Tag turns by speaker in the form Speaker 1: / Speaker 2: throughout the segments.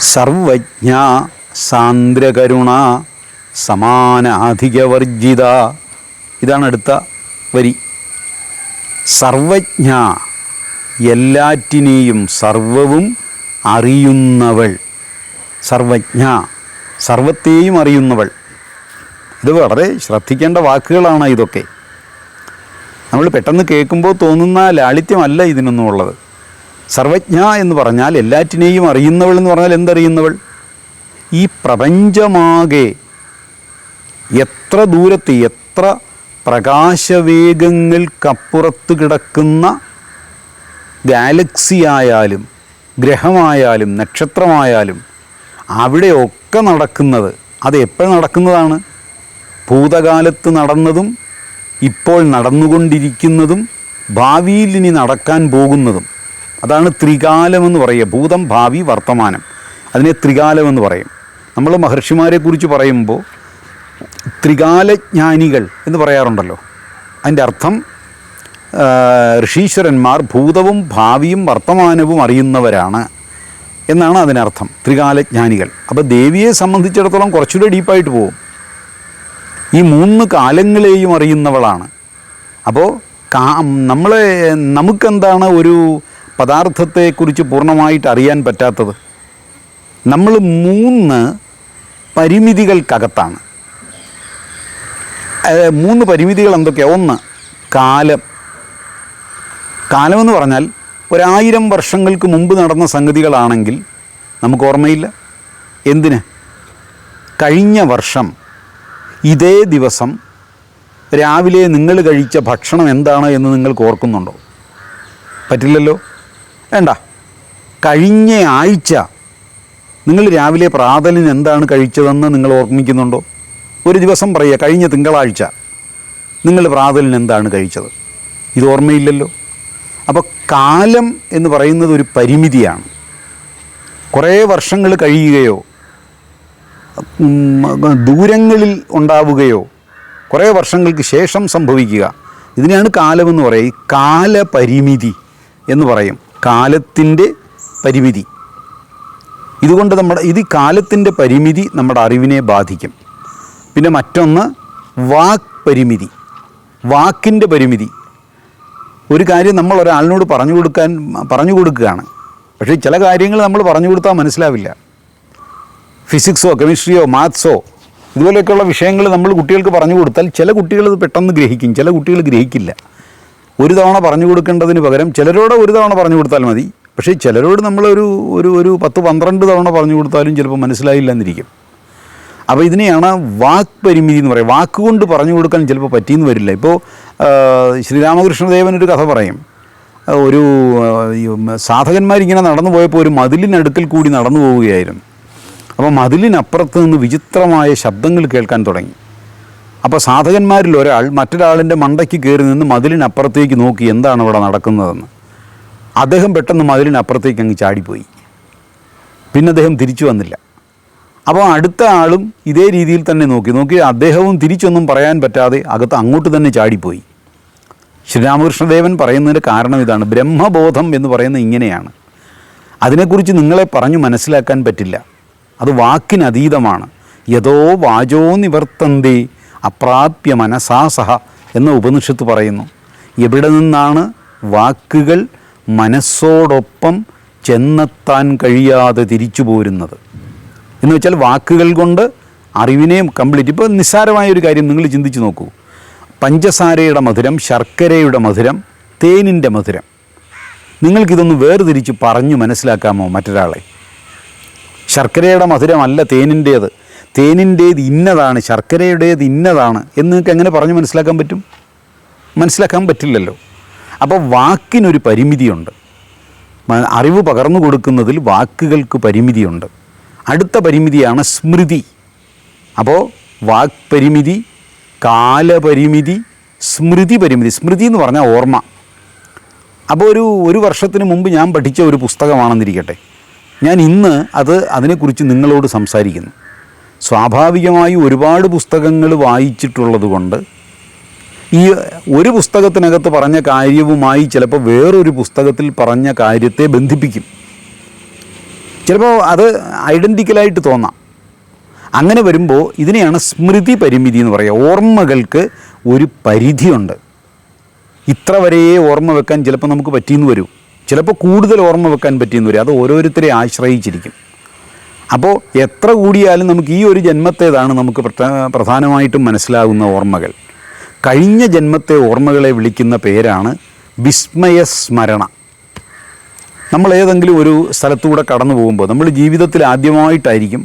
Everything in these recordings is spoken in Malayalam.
Speaker 1: സർവജ്ഞ സാന്ദ്രകരുണ സമാനാധികവർജിത ഇതാണ് അടുത്ത വരി. സർവജ്ഞ എല്ലാറ്റിനെയും സർവവും അറിയുന്നവൾ. സർവജ്ഞ സർവത്തെയും അറിയുന്നവൾ. ഇത് വളരെ ശ്രദ്ധിക്കേണ്ട വാക്കുകളാണ് ഇതൊക്കെ. നമ്മൾ പെട്ടെന്ന് കേൾക്കുമ്പോൾ തോന്നുന്ന ലാളിത്യമല്ല ഇതിനൊന്നും ഉള്ളത് സർവജ്ഞ എന്ന് പറഞ്ഞാൽ എല്ലാറ്റിനെയും അറിയുന്നവൾ എന്ന് പറഞ്ഞാൽ എന്തറിയുന്നവൾ? ഈ പ്രപഞ്ചമാകെ എത്ര ദൂരത്ത് എത്ര പ്രകാശവേഗങ്ങൾക്കപ്പുറത്ത് കിടക്കുന്ന ഗാലക്സിയായാലും ഗ്രഹമായാലും നക്ഷത്രമായാലും അവിടെയൊക്കെ നടക്കുന്നത്. അത് എപ്പോൾ നടക്കുന്നതാണ്? ഭൂതകാലത്ത് നടന്നതും ഇപ്പോൾ നടന്നുകൊണ്ടിരിക്കുന്നതും ഭാവിയിൽ ഇനി നടക്കാൻ പോകുന്നതും. അതാണ് ത്രികാലമെന്ന് പറയുക ഭൂതം ഭാവി വർത്തമാനം. അതിനെ ത്രികാലമെന്ന് പറയും. നമ്മൾ മഹർഷിമാരെക്കുറിച്ച് പറയുമ്പോൾ ത്രികാലജ്ഞാനികൾ എന്ന് പറയാറുണ്ടല്ലോ. അതിന്റെ അർത്ഥം ഋഷീശ്വരന്മാർ ഭൂതവും ഭാവിയും വർത്തമാനവും അറിയുന്നവരാണ് എന്നാണ് അതിനർത്ഥം ത്രികാലജ്ഞാനികൾ. അപ്പോൾ ദേവിയെ സംബന്ധിച്ചിടത്തോളം കുറച്ചുകൂടെ ഡീപ്പായിട്ട് പോകും. ഈ മൂന്ന് കാലങ്ങളെയും അറിയുന്നവളാണ്. അപ്പോൾ കാ നമ്മളെ നമുക്കെന്താണ് ഒരു പദാർത്ഥത്തെക്കുറിച്ച് പൂർണമായിട്ട് അറിയാൻ പറ്റാത്തത് നമ്മൾ മൂന്ന് പരിമിതികൾക്കകത്താണ്. മൂന്ന് പരിമിതികൾ എന്തൊക്കെയാണ് ഒന്ന് കാലം. കാലമെന്ന് പറഞ്ഞാൽ ഒരായിരം വർഷങ്ങൾക്ക് മുമ്പ് നടന്ന സംഗതികളാണെങ്കിൽ നമുക്ക് ഓർമ്മയില്ല. എന്തിന്? കഴിഞ്ഞ വർഷം ഇതേ ദിവസം രാവിലെ നിങ്ങൾ കഴിച്ച ഭക്ഷണം എന്താണ് എന്ന് നിങ്ങൾക്ക് ഓർക്കുന്നുണ്ടോ? പറ്റില്ലല്ലോ? വേണ്ട. കഴിഞ്ഞ ആഴ്ച നിങ്ങൾ രാവിലെ പ്രാതലിന് എന്താണ് കഴിച്ചതെന്ന് നിങ്ങൾ ഓർമ്മിക്കുന്നുണ്ടോ? ഒരു ദിവസം പറയുക കഴിഞ്ഞ തിങ്കളാഴ്ച നിങ്ങൾ പ്രാതലിന് എന്താണ് കഴിച്ചത്? ഇത് ഓർമ്മയില്ലല്ലോ. അപ്പോൾ കാലം എന്ന് പറയുന്നത് ഒരു പരിമിതിയാണ്. കുറേ വർഷങ്ങൾ കഴിയുകയോ ദൂരങ്ങളിൽ ഉണ്ടാവുകയോ കുറേ വർഷങ്ങൾക്ക് ശേഷം സംഭവിക്കുക ഇതിനെയാണ് കാലമെന്ന് പറയുക. കാലപരിമിതി എന്ന് പറയും. കാലത്തിന്റെ പരിമിതി. ഇതുകൊണ്ട് നമ്മുടെ ഇത് കാലത്തിന്റെ പരിമിതി നമ്മുടെ അറിവിനെ ബാധിക്കും. പിന്നെ മറ്റൊന്ന് വാക്ക് പരിമിതി. വാക്കിന്റെ പരിമിതി. ഒരു കാര്യം നമ്മൾ ഒരാളിനോട് പറഞ്ഞു കൊടുക്കാൻ പറഞ്ഞു കൊടുക്കുകയാണ്. പക്ഷേ ചില കാര്യങ്ങൾ നമ്മൾ പറഞ്ഞു കൊടുത്താൽ മനസ്സിലാവില്ല. ഫിസിക്സോ കെമിസ്ട്രിയോ മാത്സോ ഇതുപോലെയൊക്കെയുള്ള വിഷയങ്ങൾ നമ്മൾ കുട്ടികൾക്ക് പറഞ്ഞു കൊടുത്താൽ ചില കുട്ടികൾ പെട്ടെന്ന് ഗ്രഹിക്കും. ചില കുട്ടികൾ ഗ്രഹിക്കില്ല. ഒരു തവണ പറഞ്ഞു കൊടുക്കേണ്ടതിന് പകരം ചിലരോട് ഒരു തവണ പറഞ്ഞു കൊടുത്താൽ മതി. പക്ഷേ ചിലരോട് നമ്മളൊരു ഒരു ഒരു പത്ത് പന്ത്രണ്ട് തവണ പറഞ്ഞു കൊടുത്താലും ചിലപ്പോൾ മനസ്സിലായില്ല എന്നിരിക്കും അപ്പോൾ ഇതിനെയാണ് വാക്ക് പരിമിതി എന്ന് പറയുക. വാക്കുകൊണ്ട് പറഞ്ഞു കൊടുക്കാൻ ചിലപ്പോൾ പറ്റിയെന്ന് വരില്ല. ഇപ്പോൾ ശ്രീരാമകൃഷ്ണദേവൻ ഒരു കഥ പറയും. ഒരു സാധകന്മാരിങ്ങനെ നടന്നു പോയപ്പോൾ ഒരു മതിലിനടുക്കൽ കൂടി നടന്നു പോവുകയായിരുന്നു. അപ്പോൾ മതിലിനപ്പുറത്ത് നിന്ന് വിചിത്രമായ ശബ്ദങ്ങൾ കേൾക്കാൻ തുടങ്ങി. അപ്പോൾ സാധകന്മാരിൽ ഒരാൾ മറ്റൊരാളിന്റെ മണ്ടയ്ക്ക് കയറി നിന്ന് മതിലിനപ്പുറത്തേക്ക് നോക്കി എന്താണ് ഇവിടെ നടക്കുന്നതെന്ന്. അദ്ദേഹം പെട്ടെന്ന് മതിലിനപ്പുറത്തേക്ക് അങ്ങ് ചാടിപ്പോയി. പിന്നെ അദ്ദേഹം തിരിച്ചു വന്നില്ല. അപ്പോൾ അടുത്ത ആളും ഇതേ രീതിയിൽ തന്നെ നോക്കി. നോക്കി അദ്ദേഹവും തിരിച്ചൊന്നും പറയാൻ പറ്റാതെ അകത്ത് അങ്ങോട്ട് തന്നെ ചാടിപ്പോയി. ശ്രീരാമകൃഷ്ണദേവൻ പറയുന്നതിന്റെ കാരണം ഇതാണ്. ബ്രഹ്മബോധം എന്ന് പറയുന്നത് ഇങ്ങനെയാണ്. അതിനെക്കുറിച്ച് നിങ്ങളെ പറഞ്ഞു മനസ്സിലാക്കാൻ പറ്റില്ല. അത് വാക്കിനതീതമാണ്. യഥോ വാചോ നിവർത്തന്തേ അപ്രാപ്യ മനസാസഹ എന്ന ഉപനിഷത്ത് പറയുന്നു. എവിടെ നിന്നാണ് വാക്കുകൾ മനസ്സോടൊപ്പം ചെന്നെത്താൻ കഴിയാതെ തിരിച്ചു പോരുന്നത്? എന്ന് വെച്ചാൽ വാക്കുകൾ കൊണ്ട് അറിവിനെ കംപ്ലീറ്റ് ഇപ്പോൾ നിസ്സാരമായ ഒരു കാര്യം നിങ്ങൾ ചിന്തിച്ച് നോക്കൂ. പഞ്ചസാരയുടെ മധുരം ശർക്കരയുടെ മധുരം തേനിന്റെ മധുരം. നിങ്ങൾക്കിതൊന്ന് വേർതിരിച്ച് പറഞ്ഞു മനസ്സിലാക്കാമോ മറ്റൊരാളെ? ശർക്കരയുടെ മധുരമല്ല തേനിന്റേത്. തേനിന്റേത് ഇന്നതാണ് ശർക്കരയുടേത് ഇന്നതാണ് എന്ന് നിങ്ങൾക്ക് എങ്ങനെ പറഞ്ഞ് മനസ്സിലാക്കാൻ പറ്റും? മനസ്സിലാക്കാൻ പറ്റില്ലല്ലോ. അപ്പോൾ വാക്കിനൊരു പരിമിതിയുണ്ട്. അറിവ് പകർന്നു കൊടുക്കുന്നതിൽ വാക്കുകൾക്ക് പരിമിതിയുണ്ട്. അടുത്ത പരിമിതിയാണ് സ്മൃതി. അപ്പോൾ വാക് പരിമിതി കാലപരിമിതി സ്മൃതി പരിമിതി. സ്മൃതി എന്ന് പറഞ്ഞാൽ ഓർമ്മ. അപ്പോൾ ഒരു ഒരു വർഷത്തിന് മുമ്പ് ഞാൻ പഠിച്ച ഒരു പുസ്തകമാണെന്നിരിക്കട്ടെ. ഞാൻ ഇന്ന് അത് അതിനെക്കുറിച്ച് നിങ്ങളോട് സംസാരിക്കുന്നു. സ്വാഭാവികമായും ഒരുപാട് പുസ്തകങ്ങൾ വായിച്ചിട്ടുള്ളത് കൊണ്ട് ഈ ഒരു പുസ്തകത്തിനകത്ത് പറഞ്ഞ കാര്യവുമായി ചിലപ്പോൾ വേറൊരു പുസ്തകത്തിൽ പറഞ്ഞ കാര്യത്തെ ബന്ധിപ്പിക്കും. ചിലപ്പോൾ അത് ഐഡന്റിക്കലായിട്ട് തോന്നാം. അങ്ങനെ വരുമ്പോൾ ഇതിനെയാണ് സ്മൃതി പരിമിതി എന്ന് പറയുക. ഓർമ്മകൾക്ക് ഒരു പരിധിയുണ്ട്. ഇത്ര വരെയേ ഓർമ്മ വെക്കാൻ ചിലപ്പോൾ നമുക്ക് പറ്റിയെന്ന് വരും. ചിലപ്പോൾ കൂടുതൽ ഓർമ്മ വെക്കാൻ പറ്റിയെന്ന് വരും. അത് ഓരോരുത്തരെ ആശ്രയിച്ചിരിക്കും. അപ്പോൾ എത്ര കൂടിയാലും നമുക്ക് ഈ ഒരു ജന്മത്തേതാണ് നമുക്ക് പ്രധാനമായിട്ടും മനസ്സിലാകുന്ന ഓർമ്മകൾ. കഴിഞ്ഞ ജന്മത്തെ ഓർമ്മകളെ വിളിക്കുന്ന പേരാണ് വിസ്മയ സ്മരണ. നമ്മൾ ഏതെങ്കിലും ഒരു സ്ഥലത്തൂടെ കടന്നു പോകുമ്പോൾ നമ്മൾ ജീവിതത്തിൽ ആദ്യമായിട്ടായിരിക്കും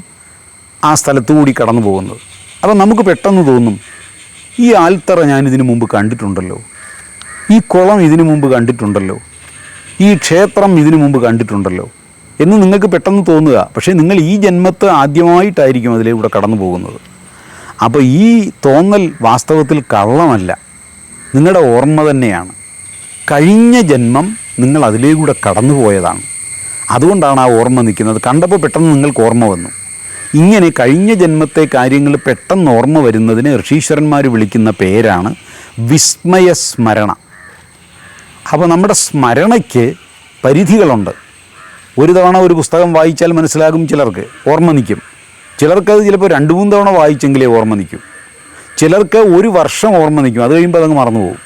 Speaker 1: ആ സ്ഥലത്തുകൂടി കടന്നു പോകുന്നത്. അപ്പോൾ നമുക്ക് പെട്ടെന്ന് തോന്നും ഈ ആൽത്തറ ഞാൻ ഇതിനു മുമ്പ് കണ്ടിട്ടുണ്ടല്ലോ. ഈ കുളം ഇതിനു മുമ്പ് കണ്ടിട്ടുണ്ടല്ലോ. ഈ ക്ഷേത്രം ഇതിനു മുമ്പ് കണ്ടിട്ടുണ്ടല്ലോ. എന്ന് നിങ്ങൾക്ക് പെട്ടെന്ന് തോന്നുക. പക്ഷേ നിങ്ങൾ ഈ ജന്മത്തെ ആദ്യമായിട്ടായിരിക്കും അതിലൂടെ കടന്നു പോകുന്നത്. അപ്പോൾ ഈ തോന്നൽ വാസ്തവത്തിൽ കള്ളമല്ല. നിങ്ങളുടെ ഓർമ്മ തന്നെയാണ്. കഴിഞ്ഞ ജന്മം നിങ്ങൾ അതിലേക്കൂടെ കടന്നു പോയതാണ്. അതുകൊണ്ടാണ് ആ ഓർമ്മ നിൽക്കുന്നത്. കണ്ടപ്പോൾ പെട്ടെന്ന് നിങ്ങൾക്ക് ഓർമ്മ വന്നു. ഇങ്ങനെ കഴിഞ്ഞ ജന്മത്തെ കാര്യങ്ങൾ പെട്ടെന്ന് ഓർമ്മ വരുന്നതിന് ഋഷീശ്വരന്മാർ വിളിക്കുന്ന പേരാണ് വിസ്മയസ്മരണ. അപ്പോൾ നമ്മുടെ സ്മരണയ്ക്ക് പരിധികളുണ്ട്. ഒരു തവണ ഒരു പുസ്തകം വായിച്ചാൽ മനസ്സിലാകും ചിലർക്ക്. ഓർമ്മ നിൽക്കും. ചിലർക്കത് ചിലപ്പോൾ രണ്ട് മൂന്ന് തവണ വായിച്ചെങ്കിലേ ഓർമ്മ നിൽക്കും. ചിലർക്ക് ഒരു വർഷം ഓർമ്മ നിൽക്കും. അത് കഴിയുമ്പോൾ അതങ്ങ് മറന്നു പോകും.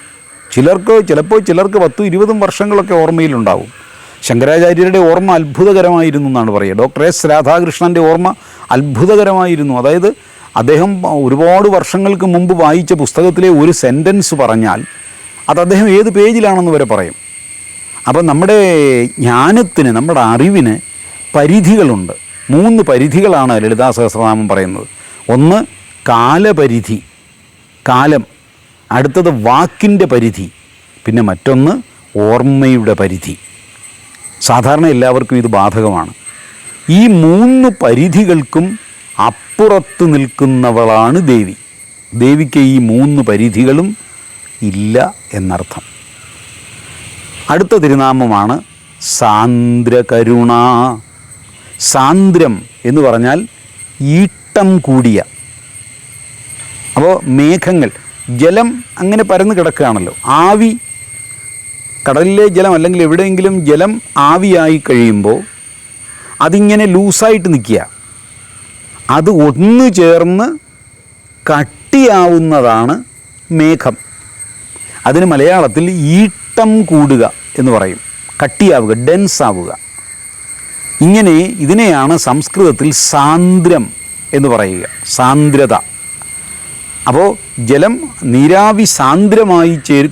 Speaker 1: ചിലർക്ക് ചിലപ്പോൾ ചിലർക്ക് പത്തും ഇരുപതും വർഷങ്ങളൊക്കെ ഓർമ്മയിലുണ്ടാവും ശങ്കരാചാര്യരുടെ ഓർമ്മ അത്ഭുതകരമായിരുന്നു എന്നാണ് പറയുക. ഡോക്ടർ എസ് രാധാകൃഷ്ണന്റെ ഓർമ്മ അത്ഭുതകരമായിരുന്നു. അതായത് അദ്ദേഹം ഒരുപാട് വർഷങ്ങൾക്ക് മുമ്പ് വായിച്ച പുസ്തകത്തിലെ ഒരു സെന്റൻസ് പറഞ്ഞാൽ അത് അദ്ദേഹം ഏത് പേജിലാണെന്ന് വരെ പറയും. അപ്പം നമ്മുടെ ജ്ഞാനത്തിന് നമ്മുടെ അറിവിന് പരിധികളുണ്ട്. മൂന്ന് പരിധികളാണ് ലളിതാ സഹസ്രനാമം പറയുന്നത്. ഒന്ന് കാലപരിധി. കാലം. അടുത്തത് വാക്കിന്റെ പരിധി. പിന്നെ മറ്റൊന്ന് ഓർമ്മയുടെ പരിധി. സാധാരണ എല്ലാവർക്കും ഇത് ബാധകമാണ്. ഈ മൂന്ന് പരിധികൾക്കും അപ്പുറത്ത് നിൽക്കുന്നവളാണ് ദേവി. ദേവിക്ക് ഈ മൂന്ന് പരിധികളും ഇല്ല എന്നർത്ഥം. അടുത്ത തിരുനാമമാണ് സാന്ദ്രകരുണ. സാന്ദ്രം എന്ന് പറഞ്ഞാൽ ഈട്ടം കൂടിയ. അപ്പോൾ മേഘങ്ങൾ ജലം അങ്ങനെ പരന്ന് കിടക്കുകയാണല്ലോ. ആവി കടലിലെ ജലം അല്ലെങ്കിൽ എവിടെയെങ്കിലും ജലം ആവിയായി കഴിയുമ്പോൾ അതിങ്ങനെ ലൂസായിട്ട് നിൽക്കുക. അത് ഒന്നു ചേർന്ന് കട്ടിയാവുന്നതാണ് മേഘം. അതിന് മലയാളത്തിൽ ഈട്ടം കൂടുക എന്ന് പറയും. കട്ടിയാവുക ഡെൻസ് ആവുക. ഇങ്ങനെ ഇതിനെയാണ് സംസ്കൃതത്തിൽ സാന്ദ്രം എന്ന് പറയുക. സാന്ദ്രത. അപ്പോൾ ജലം നീരാവി സാന്ദ്രമായി ചേർ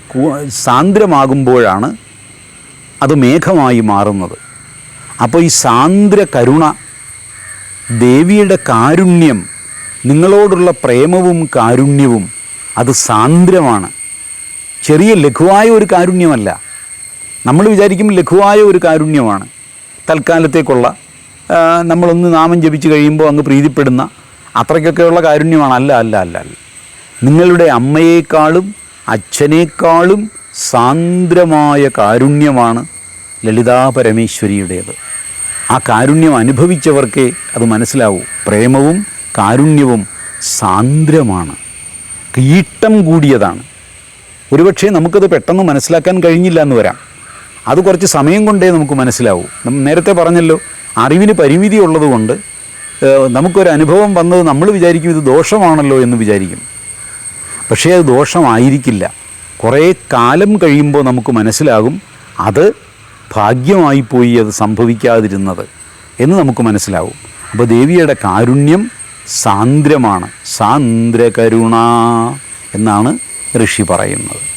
Speaker 1: സാന്ദ്രമാകുമ്പോഴാണ് അത് മേഘമായി മാറുന്നത്. അപ്പോൾ ഈ സാന്ദ്ര കരുണ ദേവിയുടെ കാരുണ്യം നിങ്ങളോടുള്ള പ്രേമവും കാരുണ്യവും അത് സാന്ദ്രമാണ്. ചെറിയ ലഘുവായ ഒരു കാരുണ്യമല്ല. നമ്മൾ വിചാരിക്കും ലഘുവായ ഒരു കാരുണ്യമാണ്. തൽക്കാലത്തേക്കുള്ള നമ്മളൊന്ന് നാമം ജപിച്ച് കഴിയുമ്പോൾ അങ്ങ് പ്രീതിപ്പെടുന്ന അത്രയ്ക്കൊക്കെയുള്ള കാരുണ്യമാണ്. അല്ല അല്ല അല്ല അല്ല. നിങ്ങളുടെ അമ്മയേക്കാളും അച്ഛനേക്കാളും സാന്ദ്രമായ കാരുണ്യമാണ് ലളിതാ പരമേശ്വരിയുടേത്. ആ കാരുണ്യം അനുഭവിച്ചവർക്കേ അത് മനസ്സിലാവൂ. പ്രേമവും കാരുണ്യവും സാന്ദ്രമാണ്. കീട്ടം കൂടിയതാണ്. ഒരുപക്ഷെ നമുക്കത് പെട്ടെന്ന് മനസ്സിലാക്കാൻ കഴിഞ്ഞില്ല എന്ന് വരാം. അത് കുറച്ച് സമയം കൊണ്ടേ നമുക്ക് മനസ്സിലാവും. നേരത്തെ പറഞ്ഞല്ലോ അറിവിന് പരിമിതി ഉള്ളതുകൊണ്ട് നമുക്കൊരു അനുഭവം വന്നത് നമ്മൾ വിചാരിക്കും ഇത് ദോഷമാണല്ലോ എന്ന് വിചാരിക്കും. പക്ഷേ അത് ദോഷമായിരിക്കില്ല. കുറേ കാലം കഴിയുമ്പോൾ നമുക്ക് മനസ്സിലാകും അത് ഭാഗ്യമായിപ്പോയി അത് സംഭവിക്കാതിരുന്നത് എന്ന് നമുക്ക് മനസ്സിലാവും. അപ്പോൾ ദേവിയുടെ കാരുണ്യം സാന്ദ്രമാണ്. സാന്ദ്രകരുണ എന്നാണ് ഋഷി പറയുന്നത്.